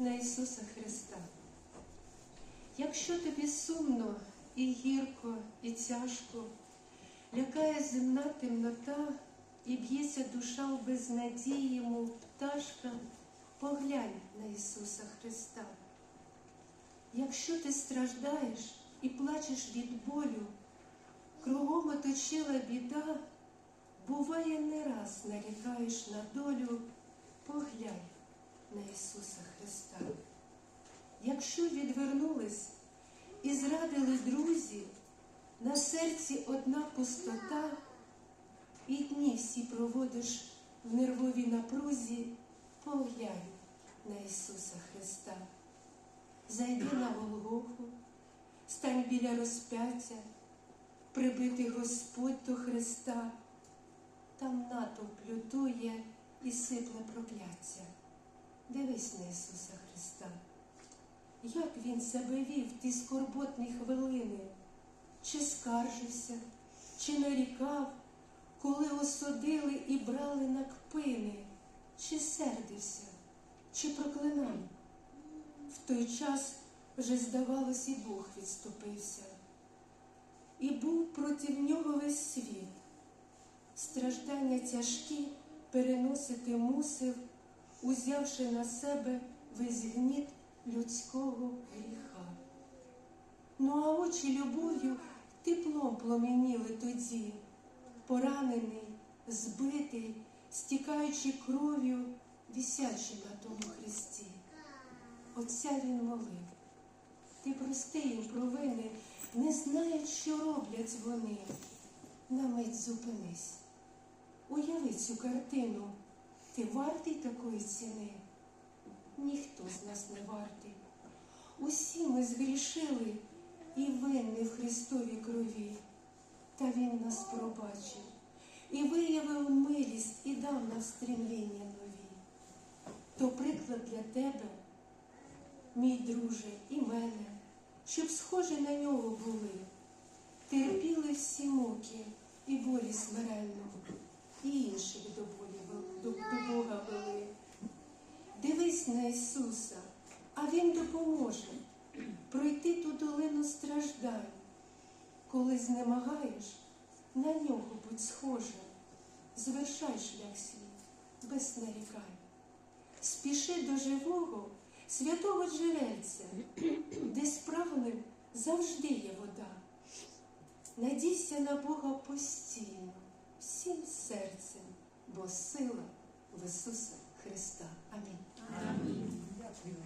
на Ісуса Христа. Якщо тобі сумно і гірко, і тяжко, лякає земна темнота, і б'ється душа в безнадії, мов пташка, поглянь на Ісуса Христа. Якщо ти страждаєш і плачеш від болю, кругом оточила біда, буває, не раз нарікаєш на долю, поглянь на Ісуса Христа. Якщо відвернулись і зрадили друзі, на серці одна пустота, і дні всі проводиш в нервовій напрузі, поглянь на Ісуса Христа. Зайди на Голгофу, стань біля розп'яття, прибитий Господь до Христа, там натовп лютує і сипле прокляття. Дивись на Ісуса Христа. Як він себе вів ті скорботні хвилини, чи скаржився, чи нарікав, коли осудили і брали на кпини, чи сердився, чи проклинав. В той час вже, здавалось, і Бог відступився, і був проти нього весь світ. Страждання тяжкі переносити мусив, узявши на себе весь гніт людського гріха. Ну а очі любов'ю теплом пломініли тоді, поранений, збитий, стікаючи кров'ю, вісячи на тому хресті. Отця він молив. Ти прости їм провини, не знають, що роблять вони. На мить зупинись. Уяви цю картину. Ти вартий такої ціни? Ніхто з нас не вартий. Усі ми згрішили і винні в Христовій крові. Та Він нас пробачив і виявив милість і дав нам стрімління нові. То приклад для тебе, мій друже, і мене, щоб схожі на нього були, терпіли всі муки і болі смиренно, і інших до Бога вели. Дивись на Ісуса, а Він допоможе пройти ту долину страждань. Коли знемагаєш, на нього будь схожим, звершай шлях свій, без нарікань. Спіши до живого, святого джерельця, де справним завжди є вода. Надійся на Бога постійно, всім серцем, бо сила в Ісуса Христа. Амінь. Дякую.